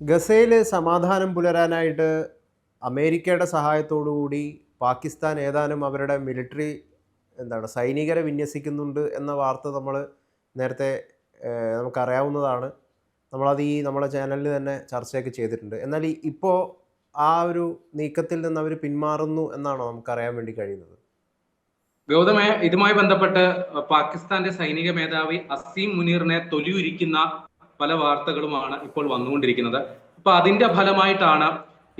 ഗസയിൽ സമാധാനം പുലരാനായിട്ട് അമേരിക്കയുടെ കൂടി പാകിസ്ഥാൻ ഏതാനും അവരുടെ മിലിറ്ററി എന്താണ് സൈനികരെ വിന്യസിക്കുന്നുണ്ട് എന്ന വാർത്ത നമ്മൾ നേരത്തെ നമുക്കറിയാവുന്നതാണ്. നമ്മളത് ഈ നമ്മളെ ചാനലിൽ തന്നെ ചർച്ചയൊക്കെ ചെയ്തിട്ടുണ്ട്. എന്നാൽ ഇപ്പോൾ ആ ഒരു നീക്കത്തിൽ നിന്ന് അവർ പിന്മാറുന്നു എന്നാണോ നമുക്കറിയാൻ വേണ്ടി കഴിയുന്നത്? ഗൗതമെ ഇതുമായി ബന്ധപ്പെട്ട് പാകിസ്ഥാന്റെ സൈനിക മേധാവി അസീം മുനീറിനെ തൊലിയുരിക്കുന്ന പല വാർത്തകളുമാണ് ഇപ്പോൾ വന്നുകൊണ്ടിരിക്കുന്നത്. അപ്പൊ അതിന്റെ ഫലമായിട്ടാണ്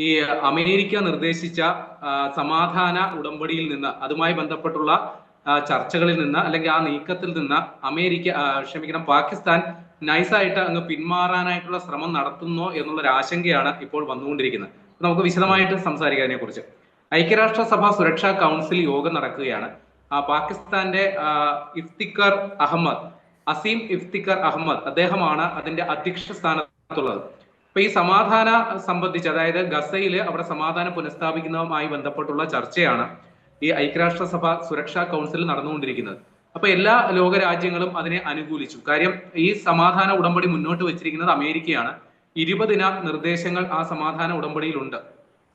ഈ അമേരിക്ക നിർദ്ദേശിച്ച സമാധാന ഉടമ്പടിയിൽ നിന്ന് അതുമായി ബന്ധപ്പെട്ടുള്ള ചർച്ചകളിൽ നിന്ന് അല്ലെങ്കിൽ ആ നീക്കത്തിൽ നിന്ന് അമേരിക്ക ക്ഷമിക്കണം പാകിസ്ഥാൻ നൈസായിട്ട് അങ്ങ് പിന്മാറാനായിട്ടുള്ള ശ്രമം നടത്തുന്നോ എന്നുള്ളൊരു ആശങ്കയാണ് ഇപ്പോൾ വന്നുകൊണ്ടിരിക്കുന്നത്. നമുക്ക് വിശദമായിട്ട് സംസാരിക്കാം അതിനെക്കുറിച്ച്. ഐക്യരാഷ്ട്രസഭ സുരക്ഷാ കൗൺസിൽ യോഗം നടക്കുകയാണ്. പാകിസ്ഥാന്റെ ഇഫ്തിക്കർ അഹമ്മദ് അസീം ഇഫ്തിഖർ അഹമ്മദ് അദ്ദേഹമാണ് അതിന്റെ അധ്യക്ഷ സ്ഥാനത്തുള്ളത്. അപ്പൊ ഈ സമാധാന സംബന്ധിച്ച് അതായത് ഗസയിൽ അവിടെ സമാധാനം പുനഃസ്ഥാപിക്കുന്നതുമായി ബന്ധപ്പെട്ടുള്ള ചർച്ചയാണ് ഈ ഐക്യരാഷ്ട്രസഭ സുരക്ഷാ കൗൺസിൽ നടന്നുകൊണ്ടിരിക്കുന്നത്. അപ്പൊ എല്ലാ ലോകരാജ്യങ്ങളും അതിനെ അനുകൂലിച്ചു. കാര്യം ഈ സമാധാന ഉടമ്പടി മുന്നോട്ട് വെച്ചിരിക്കുന്നത് അമേരിക്കയാണ്. ഇരുപതിന നിർദ്ദേശങ്ങൾ ആ സമാധാന ഉടമ്പടിയിലുണ്ട്.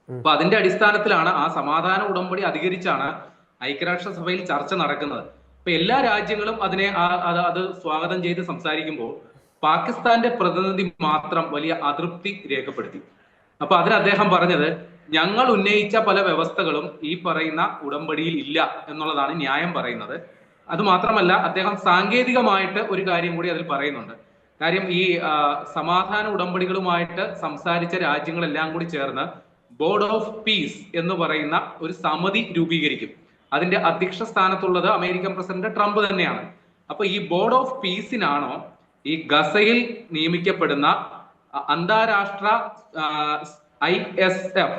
അപ്പൊ അതിന്റെ അടിസ്ഥാനത്തിലാണ് ആ സമാധാന ഉടമ്പടി അധികരിച്ചാണ് ഐക്യരാഷ്ട്രസഭയിൽ ചർച്ച നടക്കുന്നത്. അപ്പൊ എല്ലാ രാജ്യങ്ങളും അതിനെ അത് സ്വാഗതം ചെയ്ത് സംസാരിക്കുമ്പോൾ പാകിസ്ഥാന്റെ പ്രതിനിധി മാത്രം വലിയ അതൃപ്തി രേഖപ്പെടുത്തി. അപ്പൊ അതിന് അദ്ദേഹം പറഞ്ഞത് ഞങ്ങൾ ഉന്നയിച്ച പല വ്യവസ്ഥകളും ഈ പറയുന്ന ഉടമ്പടിയിൽ ഇല്ല എന്നുള്ളതാണ് ന്യായം പറയുന്നത്. അത് മാത്രമല്ല അദ്ദേഹം സാങ്കേതികമായിട്ട് ഒരു കാര്യം കൂടി അതിൽ പറയുന്നുണ്ട്. കാര്യം ഈ സമാധാന ഉടമ്പടികളുമായിട്ട് സംസാരിച്ച രാജ്യങ്ങളെല്ലാം കൂടി ചേർന്ന് ബോർഡ് ഓഫ് പീസ് എന്ന് പറയുന്ന ഒരു സമിതി രൂപീകരിക്കും. അതിന്റെ അധ്യക്ഷ സ്ഥാനത്തുള്ളത് അമേരിക്കൻ പ്രസിഡന്റ് ട്രംപ് തന്നെയാണ്. അപ്പൊ ഈ ബോർഡ് ഓഫ് പീസിനാണോ ഈ ഗസയിൽ നിയമിക്കപ്പെടുന്ന അന്താരാഷ്ട്ര I S F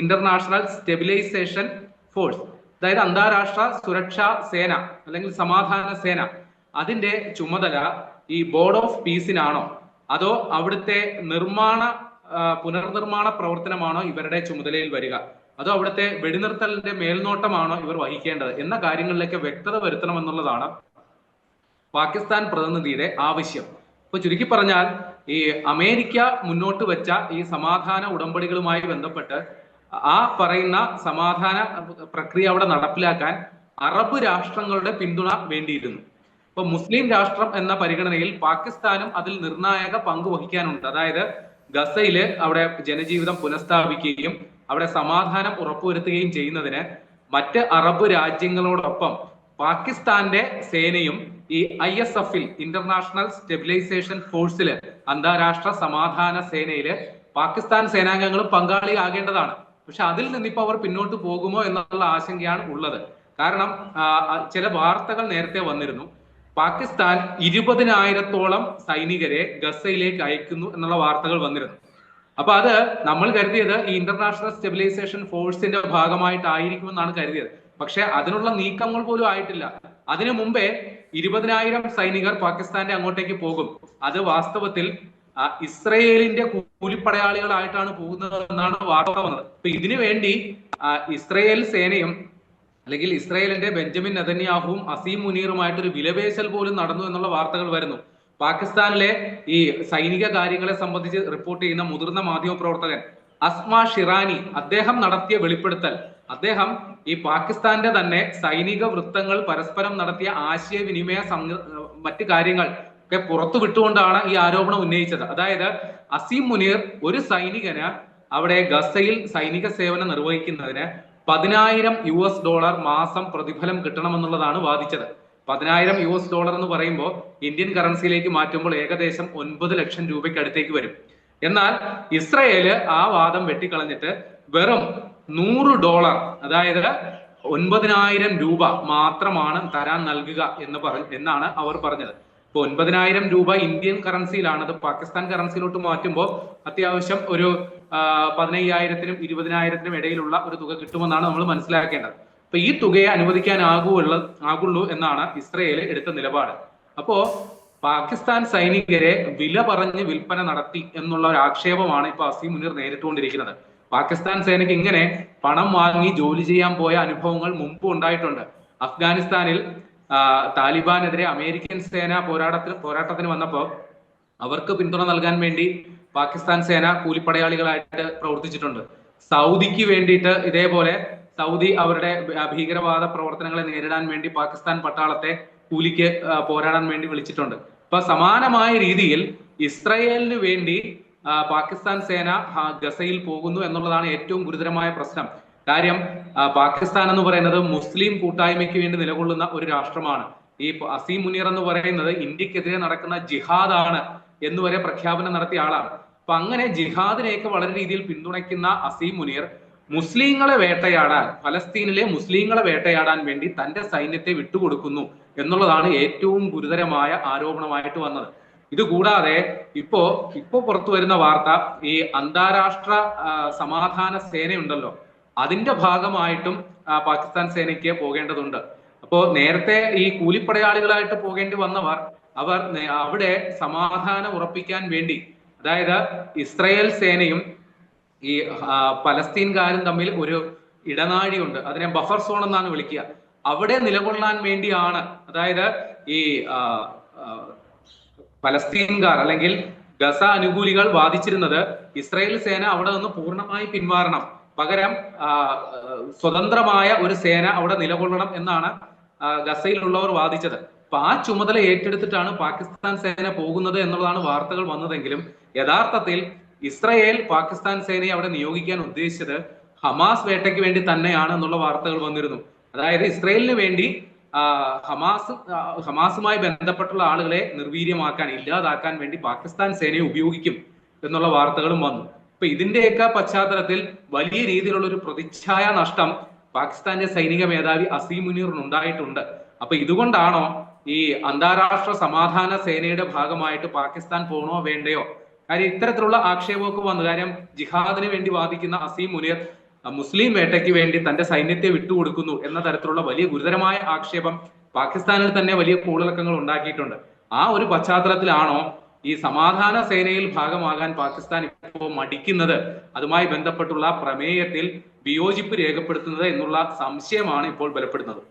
international stabilisation force അതായത് അന്താരാഷ്ട്ര സുരക്ഷാ സേന അല്ലെങ്കിൽ സമാധാന സേന അതിന്റെ ചുമതല ഈ ബോർഡ് ഓഫ് പീസിനാണോ? അതോ അവിടുത്തെ നിർമ്മാണ പുനർനിർമ്മാണ പ്രവർത്തനമാണോ ഇവരുടെ ചുമതലയിൽ വരിക? അതോ അവിടുത്തെ വെടിനിർത്തലിന്റെ മേൽനോട്ടമാണോ ഇവർ വഹിക്കേണ്ടത്? എന്ന കാര്യങ്ങളിലേക്ക് വ്യക്തത വരുത്തണമെന്നുള്ളതാണ് പാകിസ്ഥാൻ പ്രതിനിധിയുടെ ആവശ്യം. ഇപ്പൊ ചുരുക്കി പറഞ്ഞാൽ ഈ അമേരിക്ക മുന്നോട്ട് വെച്ച ഈ സമാധാന ഉടമ്പടികളുമായി ബന്ധപ്പെട്ട് ആ പറയുന്ന സമാധാന പ്രക്രിയ അവിടെ നടപ്പിലാക്കാൻ അറബ് രാഷ്ട്രങ്ങളുടെ പിന്തുണ വേണ്ടിയിരുന്നു. ഇപ്പൊ മുസ്ലിം രാഷ്ട്രം എന്ന പരിഗണനയിൽ പാകിസ്ഥാനും അതിൽ നിർണായക പങ്ക് വഹിക്കാനുണ്ട്. അതായത് ഗസയിൽ അവിടെ ജനജീവിതം പുനഃസ്ഥാപിക്കുകയും അവിടെ സമാധാനം ഉറപ്പുവരുത്തുകയും ചെയ്യുന്നതിന് മറ്റ് അറബ് രാജ്യങ്ങളോടൊപ്പം പാകിസ്ഥാന്റെ സേനയും ഈ ഐ എസ് എഫിൽ ഇന്റർനാഷണൽ സ്റ്റെബിലൈസേഷൻ ഫോഴ്സിൽ അന്താരാഷ്ട്ര സമാധാന സേനയിൽ പാകിസ്ഥാൻ സേനാംഗങ്ങളും പങ്കാളിയാകേണ്ടതാണ്. പക്ഷെ അതിൽ നിന്നിപ്പോ അവർ പിന്നോട്ട് പോകുമോ എന്നുള്ള ആശങ്കയാണ് ഉള്ളത്. കാരണം ചില വാർത്തകൾ നേരത്തെ വന്നിരുന്നു. പാകിസ്ഥാൻ ഇരുപതിനായിരത്തോളം സൈനികരെ ഗസയിലേക്ക് അയക്കുന്നു എന്നുള്ള വാർത്തകൾ വന്നിരുന്നു. അപ്പൊ അത് നമ്മൾ കരുതിയത് ഈ ഇന്റർനാഷണൽ സ്റ്റെബിലൈസേഷൻ ഫോഴ്സിന്റെ ഭാഗമായിട്ടായിരിക്കുമെന്നാണ് കരുതിയത്. പക്ഷെ അതിനുള്ള നീക്കങ്ങൾ പോലും ആയിട്ടില്ല. അതിനു മുമ്പേ ഇരുപതിനായിരം സൈനികർ പാകിസ്ഥാന്റെ അങ്ങോട്ടേക്ക് പോകും. അത് വാസ്തവത്തിൽ ഇസ്രയേലിന്റെ കൂലിപ്പടയാളികളായിട്ടാണ് പോകുന്നത് എന്നാണ് വാർത്ത വന്നത്. അപ്പൊ ഇതിനു വേണ്ടി ഇസ്രയേൽ സേനയും അല്ലെങ്കിൽ ഇസ്രായേലിന്റെ ബെഞ്ചമിൻ നെതന്യാഹുവും അസീം മുനീറുമായിട്ട് ഒരു വിലപേശൽ പോലും നടന്നു എന്നുള്ള വാർത്തകൾ വരുന്നു. പാകിസ്ഥാനിലെ ഈ സൈനിക കാര്യങ്ങളെ സംബന്ധിച്ച് റിപ്പോർട്ട് ചെയ്യുന്ന മുതിർന്ന മാധ്യമ പ്രവർത്തകൻ അസ്മ ഷിറാനി അദ്ദേഹം നടത്തിയ വെളിപ്പെടുത്തൽ. അദ്ദേഹം ഈ പാകിസ്ഥാന്റെ തന്നെ സൈനിക വൃത്തങ്ങൾ പരസ്പരം നടത്തിയ ആശയവിനിമയ മറ്റു കാര്യങ്ങൾ ഒക്കെ പുറത്തു വിട്ടുകൊണ്ടാണ് ഈ ആരോപണം ഉന്നയിച്ചത്. അതായത് അസീം മുനീർ ഒരു സൈനികന് അവിടെ ഗസയിൽ സൈനിക സേവനം നിർവഹിക്കുന്നതിന് പതിനായിരം യു എസ് ഡോളർ മാസം പ്രതിഫലം കിട്ടണമെന്നുള്ളതാണ് വാദിച്ചത്. പതിനായിരം യു എസ് ഡോളർ എന്ന് പറയുമ്പോൾ ഇന്ത്യൻ കറൻസിയിലേക്ക് മാറ്റുമ്പോൾ ഏകദേശം ഒൻപത് ലക്ഷം രൂപയ്ക്ക് അടുത്തേക്ക് വരും. എന്നാൽ ഇസ്രയേൽ ആ വാദം വെട്ടിക്കളഞ്ഞിട്ട് വെറും നൂറ് ഡോളർ അതായത് ഒൻപതിനായിരം രൂപ മാത്രമാണ് തരാൻ നൽകുക എന്ന് പറ എന്നാണ് അവർ പറഞ്ഞത്. ഇപ്പൊ ഒൻപതിനായിരം രൂപ ഇന്ത്യൻ കറൻസിയിലാണ് അത് പാകിസ്ഥാൻ കറൻസിയിലോട്ട് മാറ്റുമ്പോൾ അത്യാവശ്യം ഒരു പതിനയ്യായിരത്തിനും ഇരുപതിനായിരത്തിനും ഇടയിലുള്ള ഒരു തുക കിട്ടുമെന്നാണ് നമ്മൾ മനസ്സിലാക്കേണ്ടത്. അപ്പൊ ഈ തുകയെ അനുവദിക്കാനാകുള്ള ആകുള്ളൂ എന്നാണ് ഇസ്രയേൽ എടുത്ത നിലപാട്. അപ്പോ പാകിസ്ഥാൻ സൈനികരെ വില പറഞ്ഞ് വിൽപ്പന നടത്തി എന്നുള്ള ഒരു ആക്ഷേപമാണ് ഇപ്പൊ അസീം മുനീർ നേരിട്ടുകൊണ്ടിരിക്കുന്നത്. പാകിസ്ഥാൻ സേനയ്ക്ക് ഇങ്ങനെ പണം വാങ്ങി ജോലി ചെയ്യാൻ പോയ അനുഭവങ്ങൾ മുമ്പ് ഉണ്ടായിട്ടുണ്ട്. അഫ്ഗാനിസ്ഥാനിൽ താലിബാനെതിരെ അമേരിക്കൻ സേന പോരാട്ടത്തിന് പോരാട്ടത്തിന് വന്നപ്പോൾ അവർക്ക് പിന്തുണ നൽകാൻ വേണ്ടി പാകിസ്ഥാൻ സേന കൂലിപ്പടയാളികളായിട്ട് പ്രവർത്തിച്ചിട്ടുണ്ട്. സൗദിക്ക് വേണ്ടിയിട്ട് ഇതേപോലെ സൗദി അവരുടെ ഭീകരവാദ പ്രവർത്തനങ്ങളെ നേരിടാൻ വേണ്ടി പാകിസ്ഥാൻ പട്ടാളത്തെ കൂലിക്ക് പോരാടാൻ വേണ്ടി വിളിച്ചിട്ടുണ്ട്. അപ്പൊ സമാനമായ രീതിയിൽ ഇസ്രയേലിന് വേണ്ടി പാകിസ്ഥാൻ സേന ഗസയിൽ പോകുന്നു എന്നുള്ളതാണ് ഏറ്റവും ഗുരുതരമായ പ്രശ്നം. കാര്യം പാകിസ്ഥാൻ എന്ന് പറയുന്നത് മുസ്ലിം കൂട്ടായ്മയ്ക്ക് വേണ്ടി നിലകൊള്ളുന്ന ഒരു രാഷ്ട്രമാണ്. ഈ അസീം മുനീർ എന്ന് പറയുന്നത് ഇന്ത്യക്കെതിരെ നടക്കുന്ന ജിഹാദാണ് എന്ന് വരെ പ്രഖ്യാപനം നടത്തിയ ആളാണ്. അപ്പൊ അങ്ങനെ ജിഹാദിനെയൊക്കെ വളരെ രീതിയിൽ പിന്തുണയ്ക്കുന്ന അസീം മുനീർ മുസ്ലിങ്ങളെ വേട്ടയാടാൻ ഫലസ്തീനിലെ മുസ്ലിങ്ങളെ വേട്ടയാടാൻ വേണ്ടി തന്റെ സൈന്യത്തെ വിട്ടുകൊടുക്കുന്നു എന്നുള്ളതാണ് ഏറ്റവും ഗുരുതരമായ ആരോപണമായിട്ട് വന്നത്. ഇത് കൂടാതെ ഇപ്പോ ഇപ്പോ പുറത്തു വരുന്ന വാർത്ത ഈ അന്താരാഷ്ട്ര സമാധാന സേനയുണ്ടല്ലോ. അതിന്റെ ഭാഗമായിട്ടും പാകിസ്ഥാൻ സേനയ്ക്ക് പോകേണ്ടതുണ്ട്. അപ്പോ നേരത്തെ ഈ കൂലിപ്പടയാളികളായിട്ട് പോകേണ്ടി വന്നവർ അവർ അവിടെ സമാധാനം ഉറപ്പിക്കാൻ വേണ്ടി അതായത് ഇസ്രയേൽ സേനയും ഈ പലസ്തീൻകാരും തമ്മിൽ ഒരു ഇടനാഴിയുണ്ട്. അതിനെ ബഫർ സോൺ എന്നാണ് വിളിക്കുക. അവിടെ നിലകൊള്ളാൻ വേണ്ടിയാണ് അതായത് ഈ പലസ്തീൻകാർ അല്ലെങ്കിൽ ഗസ അനുകൂലികൾ വാദിച്ചിരുന്നത് ഇസ്രായേൽ സേന അവിടെ നിന്ന് പൂർണമായി പിന്മാറണം. പകരം സ്വതന്ത്രമായ ഒരു സേന അവിടെ നിലകൊള്ളണം എന്നാണ് ഗസയിലുള്ളവർ വാദിച്ചത്. അപ്പൊ ആ ചുമതല ഏറ്റെടുത്തിട്ടാണ് പാകിസ്ഥാൻ സേന പോകുന്നത് എന്നുള്ളതാണ് വാർത്തകൾ വന്നതെങ്കിലും യഥാർത്ഥത്തിൽ ഇസ്രയേൽ പാകിസ്ഥാൻ സേനയെ അവിടെ നിയോഗിക്കാൻ ഉദ്ദേശിച്ചത് ഹമാസ് വേട്ടയ്ക്ക് വേണ്ടി തന്നെയാണ് എന്നുള്ള വാർത്തകൾ വന്നിരുന്നു. അതായത് ഇസ്രയേലിന് വേണ്ടി ഹമാസ് ഹമാസുമായി ബന്ധപ്പെട്ടുള്ള ആളുകളെ നിർവീര്യമാക്കാൻ ഇല്ലാതാക്കാൻ വേണ്ടി പാകിസ്ഥാൻ സേനയെ ഉപയോഗിക്കും എന്നുള്ള വാർത്തകളും വന്നു. അപ്പൊ ഇതിന്റെയൊക്കെ പശ്ചാത്തലത്തിൽ വലിയ രീതിയിലുള്ള ഒരു പ്രതിച്ഛായ നഷ്ടം പാകിസ്ഥാന്റെ സൈനിക മേധാവി അസീം മുനീറിന് ഉണ്ടായിട്ടുണ്ട് അപ്പൊ ഇതുകൊണ്ടാണോ ഈ അന്താരാഷ്ട്ര സമാധാന സേനയുടെ ഭാഗമായിട്ട് പാകിസ്ഥാൻ പോകണോ വേണ്ടയോ? കാര്യം ഇത്തരത്തിലുള്ള ആക്ഷേപമൊക്കെ വന്നു. കാര്യം ജിഹാദിന് വേണ്ടി വാദിക്കുന്ന അസീം മുനിയർ മുസ്ലിം വേട്ടയ്ക്ക് വേണ്ടി തന്റെ സൈന്യത്തെ വിട്ടുകൊടുക്കുന്നു എന്ന തരത്തിലുള്ള വലിയ ഗുരുതരമായ ആക്ഷേപം പാകിസ്ഥാനിൽ തന്നെ വലിയ കൂളിളക്കങ്ങൾ ഉണ്ടാക്കിയിട്ടുണ്ട്. ആ ഒരു പശ്ചാത്തലത്തിലാണോ ഈ സമാധാന സേനയിൽ ഭാഗമാകാൻ പാകിസ്ഥാൻ ഇപ്പോൾ മടിക്കുന്നത്? അതുമായി ബന്ധപ്പെട്ടുള്ള പ്രമേയത്തിൽ വിയോജിപ്പ് രേഖപ്പെടുത്തുന്നത് എന്നുള്ള സംശയമാണ് ഇപ്പോൾ ബലപ്പെടുന്നത്.